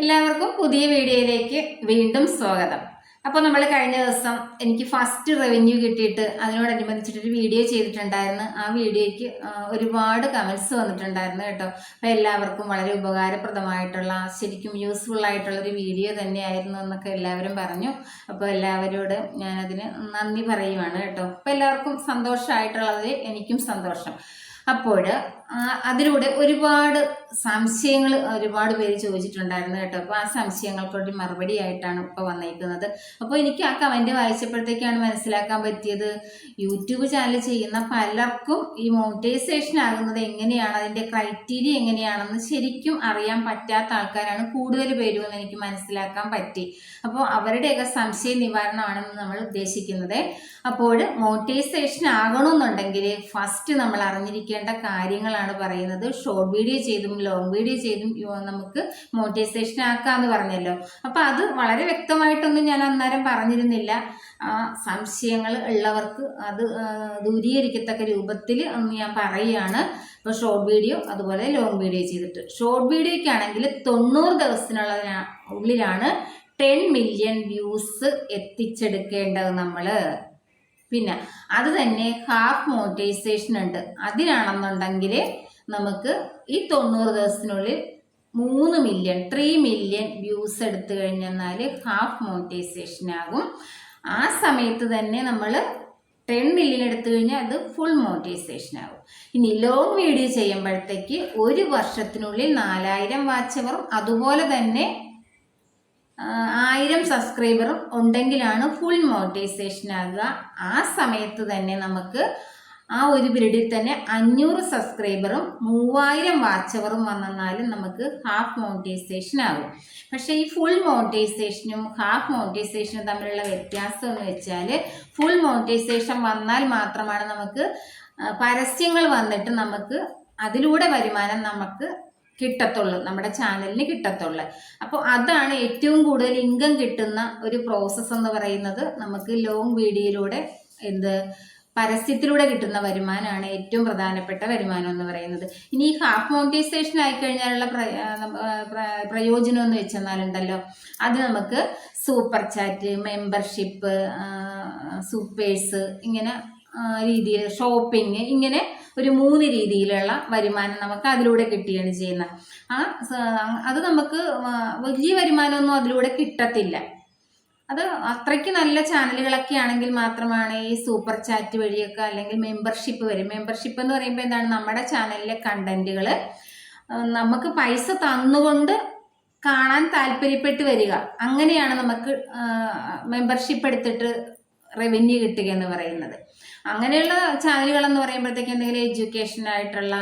എല്ലാവർക്കും പുതിയ വീഡിയോയിലേക്ക് വീണ്ടും സ്വാഗതം. അപ്പോൾ നമ്മൾ കഴിഞ്ഞ ദിവസം എനിക്ക് ഫസ്റ്റ് റവന്യൂ കിട്ടിയിട്ട് അതിനോടനുബന്ധിച്ചിട്ടൊരു വീഡിയോ ചെയ്തിട്ടുണ്ടായിരുന്നു. ആ വീഡിയോയ്ക്ക് ഒരുപാട് കമൻസ് വന്നിട്ടുണ്ടായിരുന്നു കേട്ടോ. അപ്പോൾ എല്ലാവർക്കും വളരെ ഉപകാരപ്രദമായിട്ടുള്ള ശരിക്കും യൂസ്ഫുൾ ആയിട്ടുള്ളൊരു വീഡിയോ തന്നെയായിരുന്നു എന്നൊക്കെ എല്ലാവരും പറഞ്ഞു. അപ്പോൾ എല്ലാവരോട് ഞാനതിന് നന്ദി പറയുവാണ് കേട്ടോ. അപ്പോൾ എല്ലാവർക്കും സന്തോഷമായിട്ടുള്ളത് എനിക്കും സന്തോഷം. അപ്പോൾ അതിലൂടെ ഒരുപാട് സംശയങ്ങൾ ഒരുപാട് പേര് ചോദിച്ചിട്ടുണ്ടായിരുന്നു കേട്ടോ. അപ്പോൾ ആ സംശയങ്ങൾക്കൊരു മറുപടി ആയിട്ടാണ് ഇപ്പോൾ വന്നേക്കുന്നത്. അപ്പോൾ എനിക്ക് ആ കമന്റ് വായിച്ചപ്പോഴത്തേക്കാണ് മനസ്സിലാക്കാൻ പറ്റിയത്. യൂട്യൂബ് ചാനൽ ചെയ്യുന്ന പലർക്കും ഈ മോണിറ്റൈസേഷൻ ആകുന്നത് എങ്ങനെയാണ് അതിന്റെ ക്രൈറ്റീരിയ എങ്ങനെയാണെന്ന് ശരിക്കും അറിയാൻ പറ്റാത്ത ആൾക്കാരാണ് കൂടുതൽ പേരും എന്ന് എനിക്ക് മനസ്സിലാക്കാൻ പറ്റി. അപ്പോൾ അവരുടെയൊക്കെ സംശയ നിവാരണമാണെന്ന് നമ്മൾ ഉദ്ദേശിക്കുന്നത്. അപ്പോൾ മോണിറ്റൈസേഷൻ ആകണമെന്നുണ്ടെങ്കിൽ ഫസ്റ്റ് നമ്മൾ അറിഞ്ഞിരിക്കേണ്ട കാര്യങ്ങളാണ് പറയുന്നത്. ഷോർട്ട് വീഡിയോ ചെയ്തും ലോങ് വീഡിയോ ചെയ്തും നമുക്ക് മോണിറ്റൈസേഷൻ ആക്കാന്ന് പറഞ്ഞല്ലോ. അപ്പോൾ അത് വളരെ വ്യക്തമായിട്ടൊന്നും ഞാൻ അന്നേരം പറഞ്ഞിരുന്നില്ല. സംശയങ്ങൾ ഉള്ളവർക്ക് അത് ദൂരീകരിക്കത്തക്ക രൂപത്തിൽ ഞാൻ പറയുകയാണ്. ഇപ്പോൾ ഷോർട്ട് വീഡിയോ അതുപോലെ ലോങ് വീഡിയോ ചെയ്തിട്ട്. ഷോർട്ട് വീഡിയോയ്ക്കാണെങ്കിൽ തൊണ്ണൂറ് ദിവസത്തിനുള്ള ഉള്ളിലാണ് ടെൻ മില്യൺ വ്യൂസ് എത്തിച്ചെടുക്കേണ്ടത് നമ്മൾ പിന്നെ അത് തന്നെ ഹാഫ് മോണിറ്റൈസേഷൻ ഉണ്ട്. അതിനാണെന്നുണ്ടെങ്കിൽ നമുക്ക് ഈ തൊണ്ണൂറ് ദിവസത്തിനുള്ളിൽ മൂന്ന് മില്യൺ ത്രീ മില്യൺ വ്യൂസ് എടുത്തു കഴിഞ്ഞെന്നാൽ ഹാഫ് മോണിറ്റൈസേഷൻ ആകും. ആ സമയത്ത് തന്നെ നമ്മൾ ടെൻ മില്യൺ എടുത്തു കഴിഞ്ഞാൽ അത് ഫുൾ മോണിറ്റൈസേഷൻ ആകും. ഇനി ലോങ് വീഡിയോ ചെയ്യുമ്പോഴത്തേക്ക് ഒരു വർഷത്തിനുള്ളിൽ നാലായിരം വാച്ചവറും അതുപോലെ തന്നെ ആയിരം സബ്സ്ക്രൈബറും ഉണ്ടെങ്കിലാണ് ഫുൾ മോട്ടിവേഷൻ ആകുക. ആ സമയത്ത് തന്നെ നമുക്ക് ആ ഒരു പീരീഡിൽ തന്നെ അഞ്ഞൂറ് സബ്സ്ക്രൈബറും മൂവായിരം വാച്ചവറും വന്നെന്നാലും നമുക്ക് ഹാഫ് മോണിറ്റൈസേഷൻ ആകും. പക്ഷേ ഈ ഫുൾ മോണിറ്റൈസേഷനും ഹാഫ് മോണിറ്റൈസേഷനും തമ്മിലുള്ള വ്യത്യാസം എന്ന് വെച്ചാൽ ഫുൾ മോണിറ്റൈസേഷൻ വന്നാൽ മാത്രമാണ് നമുക്ക് പരസ്യങ്ങൾ വന്നിട്ട് നമുക്ക് അതിലൂടെ വരുമാനം നമുക്ക് കിട്ടത്തുള്ളൂ നമ്മുടെ ചാനലിന് കിട്ടത്തുള്ളൂ. അപ്പോൾ അതാണ് ഏറ്റവും കൂടുതൽ ഇൻകം കിട്ടുന്ന ഒരു പ്രോസസ്സ് എന്ന് പറയുന്നത്. നമുക്ക് ലോങ് വീഡിയോയിലൂടെ എന്ത് പരസ്യത്തിലൂടെ കിട്ടുന്ന വരുമാനമാണ് ഏറ്റവും പ്രധാനപ്പെട്ട വരുമാനം എന്ന് പറയുന്നത്. ഇനി ഈ ഹാഫ് മോണിറ്റൈസേഷൻ ആയിക്കഴിഞ്ഞാലുള്ള പ്രയോജനം എന്ന് വെച്ചെന്നാലുണ്ടല്ലോ. അത് നമുക്ക് സൂപ്പർ ചാറ്റ് മെമ്പർഷിപ്പ് സൂപ്പേഴ്സ് ഇങ്ങനെ രീതിയിൽ ഷോപ്പിംഗ് ഇങ്ങനെ ഒരു മൂന്ന് രീതിയിലുള്ള വരുമാനം നമുക്ക് അതിലൂടെ കിട്ടുകയാണ് ചെയ്യുന്നത്. ആ അത് നമുക്ക് വലിയ വരുമാനമൊന്നും അതിലൂടെ കിട്ടത്തില്ല. അത് അത്രയ്ക്ക് നല്ല ചാനലുകളൊക്കെ ആണെങ്കിൽ മാത്രമാണ് ഈ സൂപ്പർ ചാറ്റ് വഴിയൊക്കെ അല്ലെങ്കിൽ മെമ്പർഷിപ്പ് വരും. മെമ്പർഷിപ്പ് എന്ന് പറയുമ്പോൾ എന്താണ്? നമ്മുടെ ചാനലിലെ കണ്ടന്റുകൾ നമുക്ക് പൈസ തന്നുകൊണ്ട് കാണാൻ താല്പര്യപ്പെട്ട് വരിക. അങ്ങനെയാണ് നമുക്ക് മെമ്പർഷിപ്പ് എടുത്തിട്ട് റവന്യൂ കിട്ടുക എന്ന് പറയുന്നത്. അങ്ങനെയുള്ള ചാനലുകൾ എന്ന് പറയുമ്പോഴത്തേക്ക് എന്തെങ്കിലും എഡ്യൂക്കേഷൻ ആയിട്ടുള്ള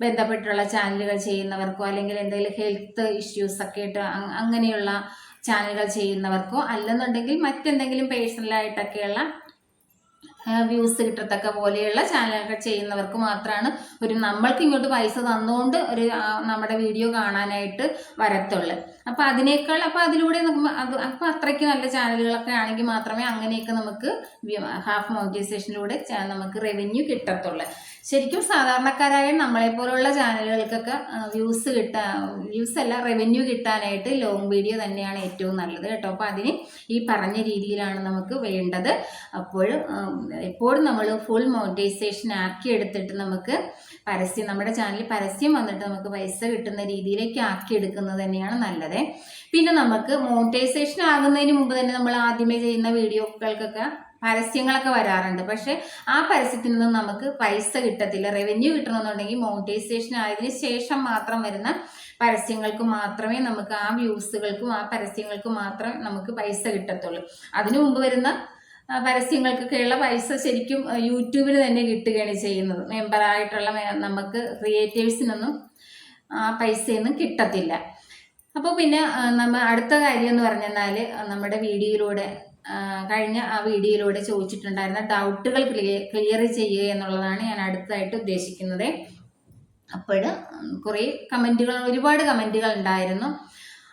ബന്ധപ്പെട്ടുള്ള ചാനലുകൾ ചെയ്യുന്നവർക്കോ അല്ലെങ്കിൽ എന്തെങ്കിലും ഹെൽത്ത് ഇഷ്യൂസ് ഒക്കെ ആയിട്ട് അങ്ങനെയുള്ള ചാനലുകൾ ചെയ്യുന്നവർക്കോ അല്ലെന്നുണ്ടെങ്കിൽ മറ്റെന്തെങ്കിലും പേഴ്സണലായിട്ടൊക്കെയുള്ള വ്യൂസ് കിട്ടത്തക്ക പോലെയുള്ള ചാനലൊക്കെ ചെയ്യുന്നവർക്ക് മാത്രമാണ് ഒരു നമ്മൾക്ക് ഇങ്ങോട്ട് പൈസ തന്നുകൊണ്ട് ഒരു നമ്മുടെ വീഡിയോ കാണാനായിട്ട് വരത്തുള്ളൂ. അപ്പോൾ അതിനേക്കാൾ അപ്പോൾ അതിലൂടെ അത് അത്രയ്ക്ക് നല്ല ചാനലുകളൊക്കെ ആണെങ്കിൽ മാത്രമേ അങ്ങനെയൊക്കെ നമുക്ക് ഹാഫ് മോണിറ്റൈസേഷനിലൂടെ നമുക്ക് റവന്യൂ കിട്ടത്തുള്ളൂ. ശരിക്കും സാധാരണക്കാരായ നമ്മളെ പോലുള്ള ചാനലുകൾക്കൊക്കെ വ്യൂസ് കിട്ടാൻ വ്യൂസ് അല്ല റവന്യൂ കിട്ടാനായിട്ട് ലോങ് വീഡിയോ തന്നെയാണ് ഏറ്റവും നല്ലത് കേട്ടോ. അപ്പോൾ അതിന് ഈ പറഞ്ഞ രീതിയിലാണ് നമുക്ക് വേണ്ടത്. അപ്പോൾ എപ്പോഴും നമ്മൾ ഫുൾ മോണിറ്റൈസേഷൻ ആക്കി എടുത്തിട്ട് നമുക്ക് പരസ്യം നമ്മുടെ ചാനലിൽ പരസ്യം വന്നിട്ട് നമുക്ക് പൈസ കിട്ടുന്ന രീതിയിലേക്ക് ആക്കി എടുക്കുന്നത് തന്നെയാണ് നല്ലത്. പിന്നെ നമുക്ക് മോണിറ്റൈസേഷൻ ആകുന്നതിന് മുമ്പ് തന്നെ നമ്മൾ ആദ്യമേ ചെയ്യുന്ന വീഡിയോകൾക്കൊക്കെ പരസ്യങ്ങളൊക്കെ വരാറുണ്ട്. പക്ഷെ ആ പരസ്യത്തിൽ നിന്നും നമുക്ക് പൈസ കിട്ടത്തില്ല. റവന്യൂ കിട്ടണമെന്നുണ്ടെങ്കിൽ മോണിറ്റൈസേഷൻ ആയതിനു ശേഷം മാത്രം വരുന്ന പരസ്യങ്ങൾക്ക് മാത്രമേ നമുക്ക് ആ വ്യൂസുകൾക്കും ആ പരസ്യങ്ങൾക്കും മാത്രം നമുക്ക് പൈസ കിട്ടത്തുള്ളൂ. അതിനു മുമ്പ് വരുന്ന പരസ്യങ്ങൾക്കൊക്കെയുള്ള പൈസ ശരിക്കും യൂട്യൂബിൽ തന്നെ കിട്ടുകയാണ് ചെയ്യുന്നത്. മെമ്പറായിട്ടുള്ള നമുക്ക് ക്രിയേറ്റീവ്സിനൊന്നും ആ പൈസയൊന്നും കിട്ടത്തില്ല. അപ്പോൾ പിന്നെ നമ്മൾ അടുത്ത കാര്യം എന്ന് പറഞ്ഞാൽ നമ്മുടെ വീഡിയോയിലൂടെ കഴിഞ്ഞ ആ വീഡിയോയിലൂടെ ചോദിച്ചിട്ടുണ്ടായിരുന്ന ഡൗട്ടുകൾ ക്ലിയർ ക്ലിയർ ചെയ്യുക എന്നുള്ളതാണ് ഞാൻ അടുത്തതായിട്ട് ഉദ്ദേശിക്കുന്നത്. അപ്പോൾ കുറേ കമന്റുകൾ ഒരുപാട് കമന്റുകൾ ഉണ്ടായിരുന്നു.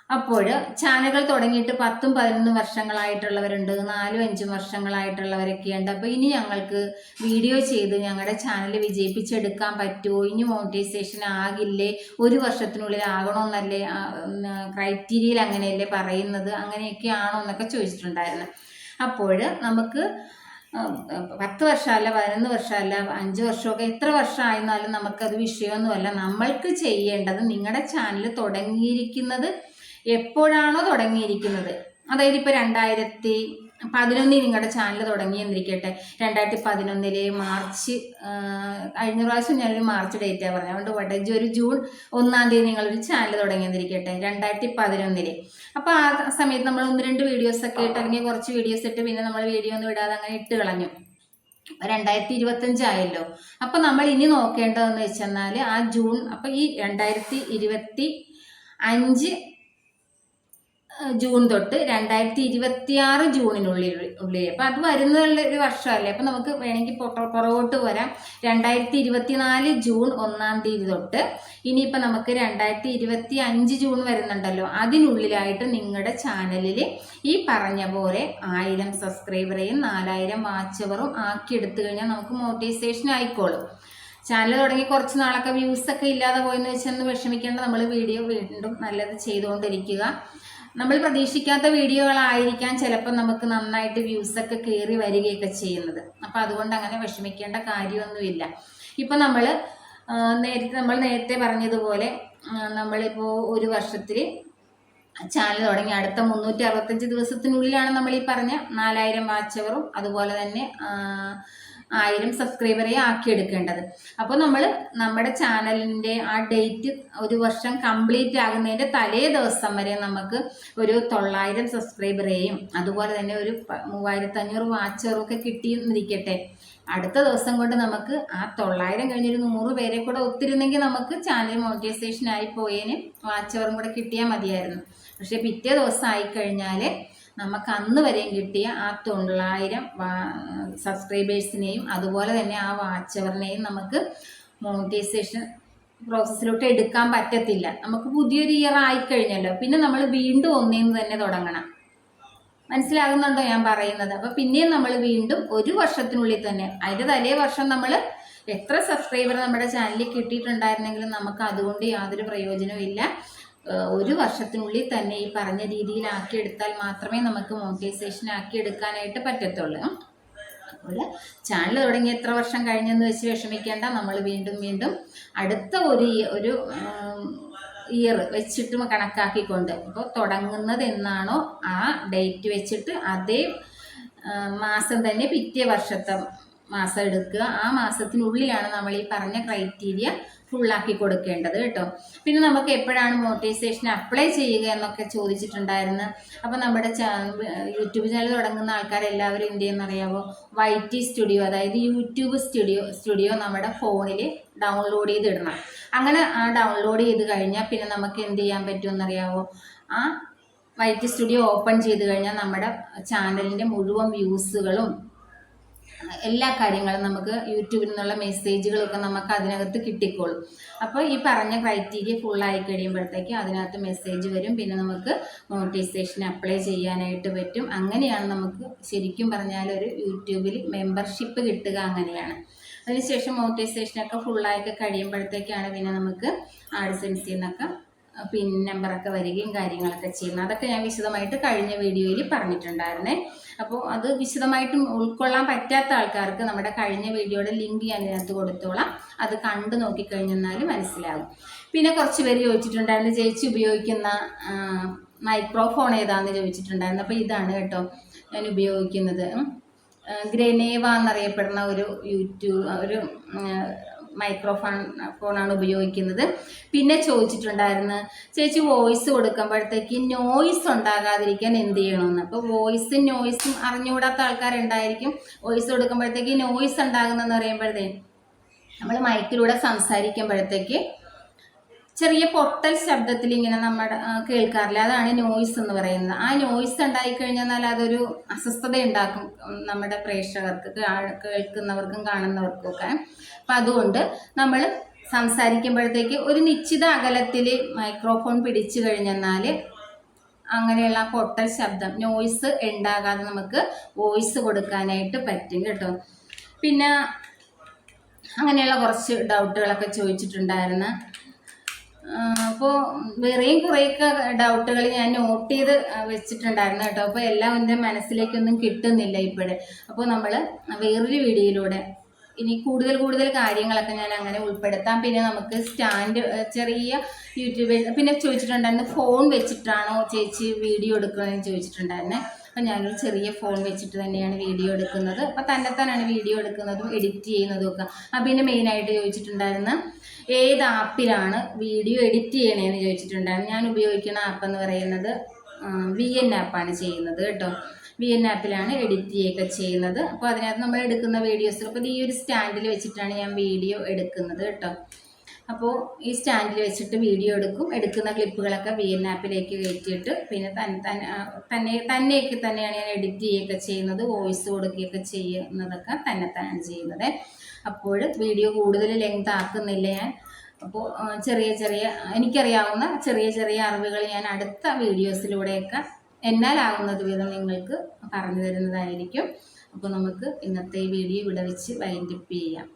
അപ്പോൾ ചാനലുകൾ തുടങ്ങിയിട്ട് പത്തും പതിനൊന്നും വർഷങ്ങളായിട്ടുള്ളവരുണ്ട് നാലും അഞ്ചും വർഷങ്ങളായിട്ടുള്ളവരൊക്കെ ഉണ്ട് അപ്പോൾ ഇനി ഞങ്ങൾക്ക് വീഡിയോ ചെയ്ത് ഞങ്ങളുടെ ചാനൽ വിജയിപ്പിച്ചെടുക്കാൻ പറ്റുമോ? ഇനി മോണിറ്റൈസേഷൻ ആകില്ലേ? ഒരു വർഷത്തിനുള്ളിൽ ആകണമെന്നല്ലേ ക്രൈറ്റീരിയയിൽ അങ്ങനെയല്ലേ പറയുന്നത്? അങ്ങനെയൊക്കെ ആണോ എന്നൊക്കെ ചോദിച്ചിട്ടുണ്ടായിരുന്നു. അപ്പോൾ നമുക്ക് പത്ത് വർഷമല്ല പതിനൊന്ന് വർഷമല്ല അഞ്ച് വർഷമൊക്കെ എത്ര വർഷമായിരുന്നാലും നമുക്കത് വിഷയമൊന്നുമല്ല. നമ്മൾക്ക് ചെയ്യേണ്ടത് നിങ്ങളുടെ ചാനൽ തുടങ്ങിയിരിക്കുന്നത് എപ്പോഴാണോ തുടങ്ങിയിരിക്കുന്നത്? അതായത് ഇപ്പോൾ രണ്ടായിരത്തി പതിനൊന്നിൽ നിങ്ങളുടെ ചാനൽ തുടങ്ങിയെന്നിരിക്കട്ടെ രണ്ടായിരത്തി പതിനൊന്നിലെ മാർച്ച് കഴിഞ്ഞ പ്രാവശ്യം ഞാനൊരു മാർച്ച് ഡേറ്റാണ് പറഞ്ഞത്. അതുകൊണ്ട് വടജ് ഒരു ജൂൺ ഒന്നാം തീയതി നിങ്ങളൊരു ചാനൽ തുടങ്ങിയെന്നിരിക്കട്ടെ രണ്ടായിരത്തി പതിനൊന്നിൽ. അപ്പോൾ ആ സമയത്ത് നമ്മൾ ഒന്ന് രണ്ട് വീഡിയോസ് ഒക്കെ ഇട്ട് അല്ലെങ്കിൽ കുറച്ച് വീഡിയോസ് ഇട്ട് പിന്നെ നമ്മൾ വീഡിയോ ഒന്നും ഇടാതെ അങ്ങനെ ഇട്ട് കളഞ്ഞു. അപ്പൊ രണ്ടായിരത്തി ഇരുപത്തഞ്ചായല്ലോ അപ്പൊ നമ്മൾ ഇനി നോക്കേണ്ടതെന്ന് വെച്ചെന്നാൽ ആ ജൂൺ അപ്പൊ ഈ രണ്ടായിരത്തി ഇരുപത്തി അഞ്ച് ജൂൺ തൊട്ട് രണ്ടായിരത്തി ഇരുപത്തി ആറ് ജൂണിനുള്ളിൽ ഉള്ളിൽ. അപ്പൊ അത് വരുന്നുള്ള ഒരു വർഷമല്ലേ? അപ്പൊ നമുക്ക് വേണമെങ്കിൽ പുറകോട്ട് വരാം. രണ്ടായിരത്തി ഇരുപത്തിനാല് ജൂൺ ഒന്നാം തീയതി തൊട്ട് ഇനിയിപ്പോൾ നമുക്ക് രണ്ടായിരത്തി ഇരുപത്തി അഞ്ച് ജൂൺ വരുന്നുണ്ടല്ലോ. അതിനുള്ളിലായിട്ട് നിങ്ങളുടെ ചാനലിൽ ഈ പറഞ്ഞ പോലെ ആയിരം സബ്സ്ക്രൈബറേയും നാലായിരം വാച്ചവറും ആക്കി എടുത്തു കഴിഞ്ഞാൽ നമുക്ക് മോട്ടിവേഷൻ ആയിക്കോളും. ചാനൽ തുടങ്ങി കുറച്ച് നാളൊക്കെ വ്യൂസ് ഒക്കെ ഇല്ലാതെ പോയെന്ന് വെച്ചൊന്ന് വിഷമിക്കേണ്ട. നമ്മൾ വീഡിയോ വീണ്ടും നല്ലത് ചെയ്തുകൊണ്ടിരിക്കുക. നമ്മൾ പ്രതീക്ഷിക്കാത്ത വീഡിയോകളായിരിക്കാം ചിലപ്പോൾ നമുക്ക് നന്നായിട്ട് വ്യൂസ് ഒക്കെ കയറി വരികയൊക്കെ ചെയ്യുന്നത്. അപ്പോൾ അതുകൊണ്ട് അങ്ങനെ വിഷമിക്കേണ്ട കാര്യമൊന്നുമില്ല. ഇപ്പം നമ്മൾ നേരത്തെ നമ്മൾ നേരത്തെ പറഞ്ഞതുപോലെ നമ്മളിപ്പോൾ ഒരു വർഷത്തിൽ ചാനൽ തുടങ്ങി. അടുത്ത മുന്നൂറ്റി അറുപത്തഞ്ച് ദിവസത്തിനുള്ളിലാണ് നമ്മൾ ഈ പറഞ്ഞ നാലായിരം വാച്ചവറും അതുപോലെ തന്നെ ആയിരം സബ്സ്ക്രൈബറെ ആക്കിയെടുക്കേണ്ടത്. അപ്പോൾ നമ്മൾ നമ്മുടെ ചാനലിന്റെ ആ ഡേറ്റ് ഒരു വർഷം കംപ്ലീറ്റ് ആകുന്നതിന്റെ തലേ ദിവസം വരെ നമുക്ക് ഒരു തൊള്ളായിരം സബ്സ്ക്രൈബറേയും അതുപോലെ തന്നെ ഒരു മൂവായിരത്തഞ്ഞൂറ് വാച്ചറും ഒക്കെ കിട്ടിയെന്നിരിക്കട്ടെ അടുത്ത ദിവസം കൊണ്ട് നമുക്ക് ആ തൊള്ളായിരം കഴിഞ്ഞൊരു നൂറ് പേരെ കൂടെ ഒത്തിരുന്നെങ്കിൽ നമുക്ക് ചാനൽ മോണിറ്റൈസേഷൻ ആയി പോയേന്. വാച്ചവറും കൂടെ കിട്ടിയാൽ മതിയായിരുന്നു. പക്ഷെ പിറ്റേ ദിവസം ആയിക്കഴിഞ്ഞാൽ നമുക്ക് അന്ന് വരെയും കിട്ടിയ ആ തൊള്ളായിരം സബ്സ്ക്രൈബേഴ്സിനെയും അതുപോലെ തന്നെ ആ വാച്ചവറിനെയും നമുക്ക് മോണിറ്റൈസേഷൻ പ്രോസസ്സിലോട്ട് എടുക്കാൻ പറ്റത്തില്ല. നമുക്ക് പുതിയൊരു ഇയർ ആയിക്കഴിഞ്ഞല്ലോ. പിന്നെ നമ്മൾ വീണ്ടും ഒന്നേന്ന് തന്നെ തുടങ്ങണം. മനസ്സിലാകുന്നുണ്ടോ ഞാൻ പറയുന്നത്? അപ്പൊ പിന്നെയും നമ്മൾ വീണ്ടും ഒരു വർഷത്തിനുള്ളിൽ തന്നെ അതിന്റെ തലേ വർഷം നമ്മൾ എത്ര സബ്സ്ക്രൈബർ നമ്മുടെ ചാനലിൽ കിട്ടിയിട്ടുണ്ടായിരുന്നെങ്കിലും നമുക്ക് അതുകൊണ്ട് യാതൊരു പ്രയോജനവും ഒരു വർഷത്തിനുള്ളിൽ തന്നെ ഈ പറഞ്ഞ രീതിയിൽ ആക്കിയെടുത്താൽ മാത്രമേ നമുക്ക് മോണിറ്റൈസേഷൻ ആക്കി എടുക്കാനായിട്ട് പറ്റത്തുള്ളൂ. അപ്പോൾ ചാനൽ തുടങ്ങി എത്ര വർഷം കഴിഞ്ഞെന്ന് വെച്ച് വിഷമിക്കേണ്ട നമ്മൾ വീണ്ടും വീണ്ടും അടുത്ത ഒരു ഒരു ഇയർ വെച്ചിട്ട് കണക്കാക്കിക്കൊണ്ട്. ഇപ്പോൾ തുടങ്ങുന്നത് എന്നാണോ ആ ഡേറ്റ് വെച്ചിട്ട് അതേ മാസം തന്നെ പിറ്റേ വർഷത്തെ മാസം എടുക്കുക. ആ മാസത്തിനുള്ളിലാണ് നമ്മൾ ഈ പറഞ്ഞ ക്രൈറ്റീരിയ ഫുള്ളാക്കി കൊടുക്കേണ്ടത് കേട്ടോ. പിന്നെ നമുക്ക് എപ്പോഴാണ് മോട്ടിവേഷൻ അപ്ലൈ ചെയ്യുക എന്നൊക്കെ ചോദിച്ചിട്ടുണ്ടായിരുന്നു. അപ്പോൾ നമ്മുടെ യൂട്യൂബ് ചാനൽ തുടങ്ങുന്ന ആൾക്കാരെല്ലാവരും എന്ത് ചെയ്യുന്നറിയാമോ വൈ ടി സ്റ്റുഡിയോ അതായത് യൂട്യൂബ് സ്റ്റുഡിയോ സ്റ്റുഡിയോ നമ്മുടെ ഫോണിൽ ഡൗൺലോഡ് ചെയ്തിടണം. അങ്ങനെ ആ ഡൗൺലോഡ് ചെയ്ത് കഴിഞ്ഞാൽ പിന്നെ നമുക്ക് എന്ത് ചെയ്യാൻ പറ്റുമെന്നറിയാമോ ആ വൈറ്റ് സ്റ്റുഡിയോ ഓപ്പൺ ചെയ്ത് കഴിഞ്ഞാൽ നമ്മുടെ ചാനലിന്റെ മുഴുവൻ വ്യൂസുകളും എല്ലാ കാര്യങ്ങളും നമുക്ക് യൂട്യൂബിൽ നിന്നുള്ള മെസ്സേജുകളൊക്കെ നമുക്ക് അതിനകത്ത് കിട്ടിക്കോളും. അപ്പോൾ ഈ പറഞ്ഞ ക്രൈറ്റീരിയ ഫുൾ ആയി കഴിയുമ്പോഴത്തേക്ക് അതിനകത്ത് മെസ്സേജ് വരും. പിന്നെ നമുക്ക് മോണിറ്റൈസേഷൻ അപ്ലൈ ചെയ്യാനായിട്ട് പറ്റും. അങ്ങനെയാണ് നമുക്ക് ശരിക്കും പറഞ്ഞാൽ ഒരു യൂട്യൂബിൽ മെമ്പർഷിപ്പ് കിട്ടുക അങ്ങനെയാണ്. അതിനുശേഷം മോണിറ്റൈസേഷനൊക്കെ ഫുള്ളായിട്ട് കഴിയുമ്പോഴത്തേക്കാണ് പിന്നെ നമുക്ക് ആഡ്സെൻസിൽ നിന്നൊക്കെ പിൻ നമ്പറൊക്കെ വരികയും കാര്യങ്ങളൊക്കെ ചെയ്യുന്നത് അതൊക്കെ ഞാൻ വിശദമായിട്ട് കഴിഞ്ഞ വീഡിയോയിൽ പറഞ്ഞിട്ടുണ്ടായിരുന്നേ. അപ്പോൾ അത് വിശദമായിട്ടും ഉൾക്കൊള്ളാൻ പറ്റാത്ത ആൾക്കാർക്ക് നമ്മുടെ കഴിഞ്ഞ വീഡിയോയുടെ ലിങ്ക് ഞാൻ ഇതിനകത്ത് കൊടുത്തോളാം. അത് കണ്ടു നോക്കിക്കഴിഞ്ഞെന്നാൽ മനസ്സിലാകും പിന്നെ കുറച്ച് പേര് ചോദിച്ചിട്ടുണ്ടായിരുന്നു ചേച്ചി ഉപയോഗിക്കുന്ന മൈക്രോഫോൺ ഏതാണെന്ന് ചോദിച്ചിട്ടുണ്ടായിരുന്നു. അപ്പോൾ ഇതാണ് കേട്ടോ ഞാൻ ഉപയോഗിക്കുന്നത്. ഗ്രനേവ എന്നറിയപ്പെടുന്ന ഒരു യൂട്യൂബ് ഒരു മൈക്രോഫോൺ ഫോണാണ് ഉപയോഗിക്കുന്നത്. പിന്നെ ചോദിച്ചിട്ടുണ്ടായിരുന്നു ചേച്ചി വോയിസ് കൊടുക്കുമ്പോഴത്തേക്ക് നോയിസ് ഉണ്ടാകാതിരിക്കാൻ എന്ത് ചെയ്യണമെന്ന്? അപ്പോൾ വോയിസും നോയിസും അറിഞ്ഞുകൂടാത്ത ആൾക്കാരുണ്ടായിരിക്കും. വോയിസ് കൊടുക്കുമ്പോഴത്തേക്ക് നോയിസ് ഉണ്ടാകുന്നെന്ന് പറയുമ്പോഴത്തേ നമ്മൾ മൈക്കിലൂടെ സംസാരിക്കുമ്പോഴത്തേക്ക് ചെറിയ പൊട്ടൽ ശബ്ദത്തിൽ ഇങ്ങനെ നമ്മൾ കേൾക്കാറില്ല? അതാണ് നോയ്സ് എന്ന് പറയുന്നത്. ആ നോയ്സ് ഉണ്ടായിക്കഴിഞ്ഞാൽ അതൊരു അസ്വസ്ഥത ഉണ്ടാക്കും നമ്മുടെ പ്രേക്ഷകർക്ക് കേൾക്കുന്നവർക്കും കാണുന്നവർക്കും ഒക്കെ. അപ്പം അതുകൊണ്ട് നമ്മൾ സംസാരിക്കുമ്പോഴത്തേക്ക് ഒരു നിശ്ചിത അകലത്തിൽ മൈക്രോഫോൺ പിടിച്ചു കഴിഞ്ഞെന്നാൽ അങ്ങനെയുള്ള പൊട്ടൽ ശബ്ദം നോയ്സ് ഉണ്ടാകാതെ നമുക്ക് വോയിസ് കൊടുക്കാനായിട്ട് പറ്റും കേട്ടോ. പിന്നെ അങ്ങനെയുള്ള കുറച്ച് ഡൗട്ടുകളൊക്കെ ചോദിച്ചിട്ടുണ്ടായിരുന്നു. അപ്പോൾ വേറെയും കുറേയൊക്കെ ഡൗട്ടുകൾ ഞാൻ നോട്ട് ചെയ്ത് വെച്ചിട്ടുണ്ടായിരുന്നു കേട്ടോ. അപ്പോൾ എല്ലാം എന്റെ മനസ്സിലേക്കൊന്നും കിട്ടുന്നില്ല ഇപ്പോഴേ. അപ്പോൾ നമ്മൾ വേറൊരു വീഡിയോയിലൂടെ ഇനി കൂടുതൽ കൂടുതൽ കാര്യങ്ങളൊക്കെ ഞാൻ അങ്ങനെ ഉൾപ്പെടുത്താം. പിന്നെ നമുക്ക് സ്റ്റാൻഡ് ചെറിയ യൂട്യൂബ് പിന്നെ ചോദിച്ചിട്ടുണ്ടായിരുന്നു ഫോൺ വെച്ചിട്ടാണോ ചേച്ചി വീഡിയോ എടുക്കണമെന്ന് ചോദിച്ചിട്ടുണ്ടായിരുന്നേ. അപ്പം ഞാനൊരു ചെറിയ ഫോൺ വെച്ചിട്ട് തന്നെയാണ് വീഡിയോ എടുക്കുന്നത്. അപ്പം തന്നെയാണ് വീഡിയോ എടുക്കുന്നതും എഡിറ്റ് ചെയ്യുന്നതും ഒക്കെ. അപ്പം പിന്നെ മെയിനായിട്ട് ചോദിച്ചിട്ടുണ്ടായിരുന്ന ഏത് ആപ്പിലാണ് വീഡിയോ എഡിറ്റ് ചെയ്യണേന്ന് ചോദിച്ചിട്ടുണ്ടായിരുന്നു. ഞാൻ ഉപയോഗിക്കുന്ന ആപ്പ് എന്ന് പറയുന്നത് വി എൻ ആപ്പാണ് ചെയ്യുന്നത് കേട്ടോ. വി എൻ ആപ്പിലാണ് എഡിറ്റ് ചെയ്യുകയൊക്കെ ചെയ്യുന്നത്. അപ്പോൾ അതിനകത്ത് നമ്മൾ എടുക്കുന്ന വീഡിയോസ് അപ്പോൾ ഈ ഒരു സ്റ്റാൻഡിൽ വെച്ചിട്ടാണ് ഞാൻ വീഡിയോ എടുക്കുന്നത് കേട്ടോ. അപ്പോൾ ഈ സ്റ്റാൻഡിൽ വെച്ചിട്ട് വീഡിയോ എടുക്കും. എടുക്കുന്ന ക്ലിപ്പുകളൊക്കെ വി എൻ ആപ്പിലേക്ക് കയറ്റിയിട്ട് പിന്നെ തന്നെ തന്നെ തന്നെ തന്നെയൊക്കെ തന്നെയാണ് ഞാൻ എഡിറ്റ് ചെയ്യുകയൊക്കെ ചെയ്യുന്നത്. വോയിസ് കൊടുക്കുകയൊക്കെ ചെയ്യുന്നതൊക്കെ തന്നെ തന്നെയാണ് ചെയ്യുന്നത്. അപ്പോൾ വീഡിയോ കൂടുതൽ ലെങ്ത് ആക്കുന്നില്ല ഞാൻ. അപ്പോൾ ചെറിയ ചെറിയ എനിക്കറിയാവുന്ന ചെറിയ ചെറിയ അറിവുകൾ ഞാൻ അടുത്ത വീഡിയോസിലൂടെയൊക്കെ എന്നാലാവുന്നത് വിധം നിങ്ങൾക്ക് പറഞ്ഞു തരുന്നതായിരിക്കും. അപ്പോൾ നമുക്ക് ഇന്നത്തെ വീഡിയോ ഇവിടെ വെച്ച് വൈൻഡപ്പ് ചെയ്യാം.